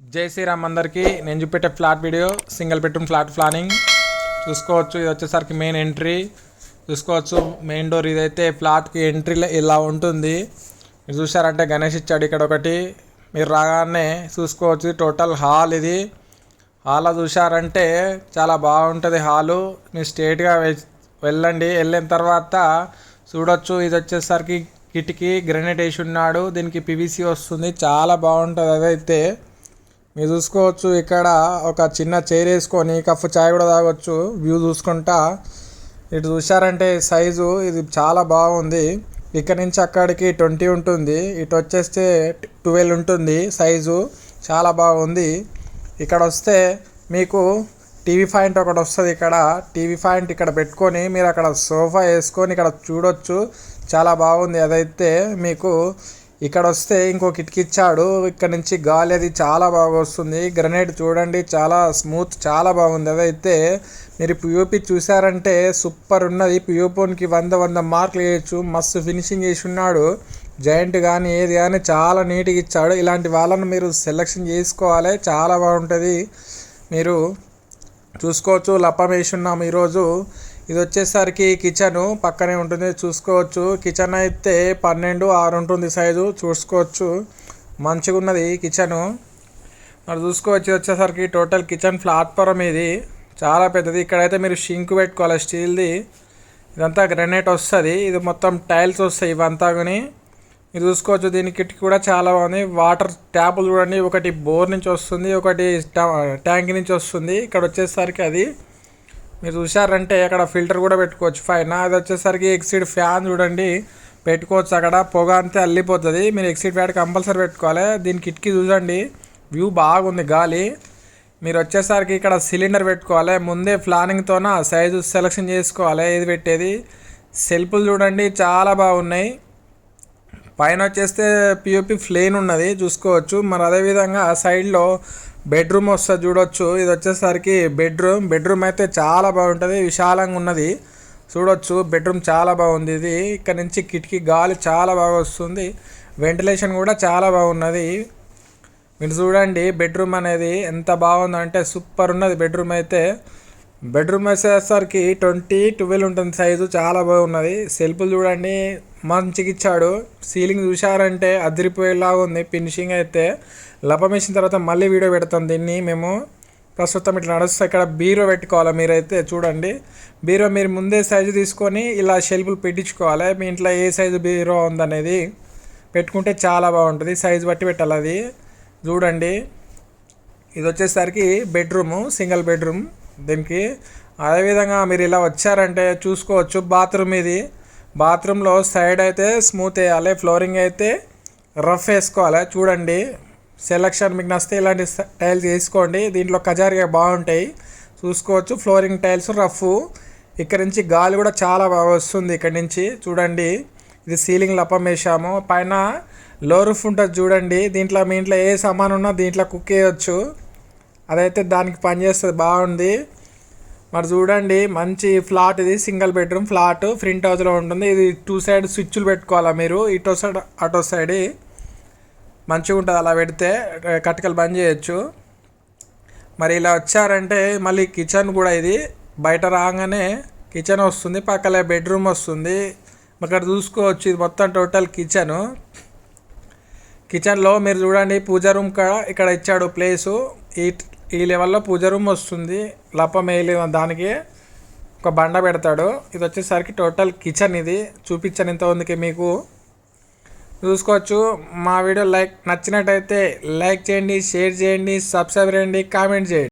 జై శ్రీరామ్ అందరికీ. నేను చూపెట్టే flat video single bedroom flat planning. చూసుకోవచ్చు ఇది వచ్చేసరికి మెయిన్ ఎంట్రీ. చూసుకోవచ్చు మెయిన్ డోర్ ఇదైతే ఫ్లాట్కి ఎంట్రీ ఇలా ఉంటుంది. మీరు చూసారంటే గణేష్ ఇచ్చాడు ఇక్కడ ఒకటి. మీరు రాగానే చూసుకోవచ్చు టోటల్ హాల్ ఇది. హాల్లో చూసారంటే చాలా బాగుంటుంది హాలు. మీరు స్ట్రేట్గా వెళ్ళండి. వెళ్ళిన తర్వాత చూడొచ్చు ఇది వచ్చేసరికి కిటికీ గ్రనైట్ వేసి ఉన్నాడు. దీనికి పివిసి వస్తుంది. చాలా బాగుంటుంది అదైతే. మీరు చూసుకోవచ్చు ఇక్కడ ఒక చిన్న చైర్ వేసుకొని కఫ్ చాయ్ కూడా తాగొచ్చు వ్యూ చూసుకుంటా. ఇటు చూసారంటే సైజు ఇది చాలా బాగుంది. ఇక్కడ నుంచి అక్కడికి ట్వంటీ ఉంటుంది. ఇటు వచ్చేస్తే ట్వెల్వ్ ఉంటుంది సైజు చాలా బాగుంది. ఇక్కడ వస్తే మీకు టీవీ పాయింట్ ఒకటి వస్తుంది ఇక్కడ. టీవీ పాయింట్ ఇక్కడ పెట్టుకొని మీరు అక్కడ సోఫా వేసుకొని ఇక్కడ చూడొచ్చు. చాలా బాగుంది. అదైతే మీకు ఇక్కడ వస్తే ఇంకో కిటికీ ఇచ్చాడు ఇక్కడ నుంచి గాలి అది చాలా బాగా వస్తుంది. గ్రనేడ్ చూడండి చాలా స్మూత్ చాలా బాగుంది. అదైతే మీరు పిఓపి చూసారంటే సూపర్ ఉన్నది. పియూపోన్కి వంద వంద మార్కులు వేయచ్చు. మస్తు ఫినిషింగ్ చేసి ఉన్నాడు. జాయింట్ కానీ ఏది కానీ చాలా నీట్గా ఇచ్చాడు. ఇలాంటి వాళ్ళను మీరు సెలెక్షన్ చేసుకోవాలి. చాలా బాగుంటుంది. మీరు చూసుకోవచ్చు. లప్పం వేసి ఉన్నాము ఈరోజు. ఇది వచ్చేసరికి కిచెన్. పక్కనే ఉంటుంది. చూసుకోవచ్చు. కిచెన్ అయితే పన్నెండు ఆరు ఉంటుంది సైజు. చూసుకోవచ్చు. మంచిగా ఉన్నది కిచెను. మరి చూసుకోవచ్చు. వచ్చేసరికి టోటల్ కిచెన్ ప్లాట్ఫారం ఇది. చాలా పెద్దది. ఇక్కడైతే మీరు షింక్ పెట్టుకోవాలి. స్టీల్ది. ఇదంతా గ్రనైట్ వస్తుంది. ఇది మొత్తం టైల్స్ వస్తాయి ఇవంతా కానీ మీరు చూసుకోవచ్చు. దీని కిట్ కూడా చాలా బాగుంది. వాటర్ ట్యాపులు చూడండి. ఒకటి బోర్ నుంచి వస్తుంది. ఒకటి ట్యాంక్ నుంచి వస్తుంది. ఇక్కడ వచ్చేసరికి అది మీరు చూసారంటే అక్కడ ఫిల్టర్ కూడా పెట్టుకోవచ్చు. పైన అది వచ్చేసరికి ఎక్సిడ్ ఫ్యాన్ చూడండి. పెట్టుకోవచ్చు. అక్కడ పొగ అంతే అల్లిపోతుంది. మీరు ఎక్సిడ్ ఫ్యాన్ కంపల్సరీ పెట్టుకోవాలి. దీని కిటికీ చూడండి. వ్యూ బాగుంది గాలి. మీరు వచ్చేసరికి ఇక్కడ సిలిండర్ పెట్టుకోవాలి. ముందే ప్లానింగ్తోన సైజు సెలక్షన్ చేసుకోవాలి. ఏది పెట్టేది? సెల్ఫ్లు చూడండి. చాలా బాగున్నాయి. పైన వచ్చేస్తే పిఓపి ఫ్లేన్ ఉన్నది. చూసుకోవచ్చు. మరి అదేవిధంగా సైడ్లో బెడ్రూమ్ వస్తుంది చూడొచ్చు. ఇది వచ్చేసరికి బెడ్రూమ్. బెడ్రూమ్ అయితే చాలా బాగుంటుంది. విశాలంగా ఉన్నది. చూడొచ్చు. బెడ్రూమ్ చాలా బాగుంది ఇది. ఇక్కడ నుంచి కిటికీ గాలి చాలా బాగా వస్తుంది. వెంటిలేషన్ కూడా చాలా బాగున్నది. మీరు చూడండి బెడ్రూమ్ అనేది ఎంత బాగుందంటే సూపర్ ఉన్నది బెడ్రూమ్ అయితే. బెడ్రూమ్ వేసేసరికి ట్వంటీ ట్వెల్వ్ ఉంటుంది సైజు చాలా బాగున్నది. సెల్ఫ్లు చూడండి మంచిగా ఇచ్చాడు. సీలింగ్ చూసారంటే అదిరిపోయేలాగా ఉంది ఫినిషింగ్ అయితే. లపమేసిన తర్వాత మళ్ళీ వీడియో పెడతాం దీన్ని మేము. ప్రస్తుతం ఇట్లా నడుస్తే ఇక్కడ బీరో పెట్టుకోవాలి మీరైతే చూడండి. బీరో మీరు ముందే సైజు తీసుకొని ఇలా షెల్ఫ్లు పెట్టించుకోవాలి. మీ ఇంట్లో ఏ సైజు బీరో ఉందనేది పెట్టుకుంటే చాలా బాగుంటుంది. సైజు బట్టి పెట్టాలి అది. చూడండి. ఇది వచ్చేసరికి బెడ్రూము సింగిల్ బెడ్రూమ్ దీనికి అదేవిధంగా మీరు ఇలా వచ్చారంటే చూసుకోవచ్చు బాత్రూమ్ ఇది. బాత్రూంలో సైడ్ అయితే స్మూత్ వేయాలి ఫ్లోరింగ్ అయితే రఫ్ వేసుకోవాలి. చూడండి సెలక్షన్ మీకు నస్తే ఇలాంటి టైల్స్ వేసుకోండి. దీంట్లో కజారిగా బాగుంటాయి. చూసుకోవచ్చు ఫ్లోరింగ్ టైల్స్ రఫ్. ఇక్కడ నుంచి గాలి కూడా చాలా బాగా వస్తుంది ఇక్కడ నుంచి. చూడండి ఇది సీలింగ్ లపం వేసాము. పైన లో రూఫ్ ఉంటుంది చూడండి. దీంట్లో మీ ఇంట్లో ఏ సామాన్ ఉన్నా దీంట్లో కుక్ చేయొచ్చు అదైతే దానికి పనిచేస్తుంది బాగుంది. మరి చూడండి మంచి ఫ్లాట్ ఇది సింగిల్ బెడ్రూమ్ ఫ్లాట్ ఫ్రంట్ హౌస్లో ఉంటుంది. ఇది టూ సైడ్ స్విచ్లు పెట్టుకోవాలా మీరు? ఇటో సైడ్ అటో సైడ్. మంచిగా ఉంటుంది అలా పెడితే కటికలు బంద్ చేయొచ్చు. మరి ఇలా వచ్చారంటే మళ్ళీ కిచెన్ కూడా ఇది. బయట రాగానే కిచెన్ వస్తుంది పక్కన బెడ్రూమ్ వస్తుంది. అక్కడ చూసుకోవచ్చు ఇది మొత్తం టోటల్ కిచెను కిచెన్లో మీరు చూడండి పూజ రూమ్ కాడ ఇక్కడ ఇచ్చాడు ప్లేసు ఈ ఈ లెవెల్లో పూజ రూమ్ వస్తుంది. లప్ప మేలి దానికి ఒక బండ పెడతాడు. ఇది వచ్చేసరికి టోటల్ కిచెన్ ఇది. చూపించాను ఇంత మీకు. చూసుకోవచ్చు. మా వీడియో లైక్ నచ్చినట్టయితే లైక్ చేయండి షేర్ చేయండి సబ్స్క్రైబ్ చేయండి కామెంట్ చేయండి.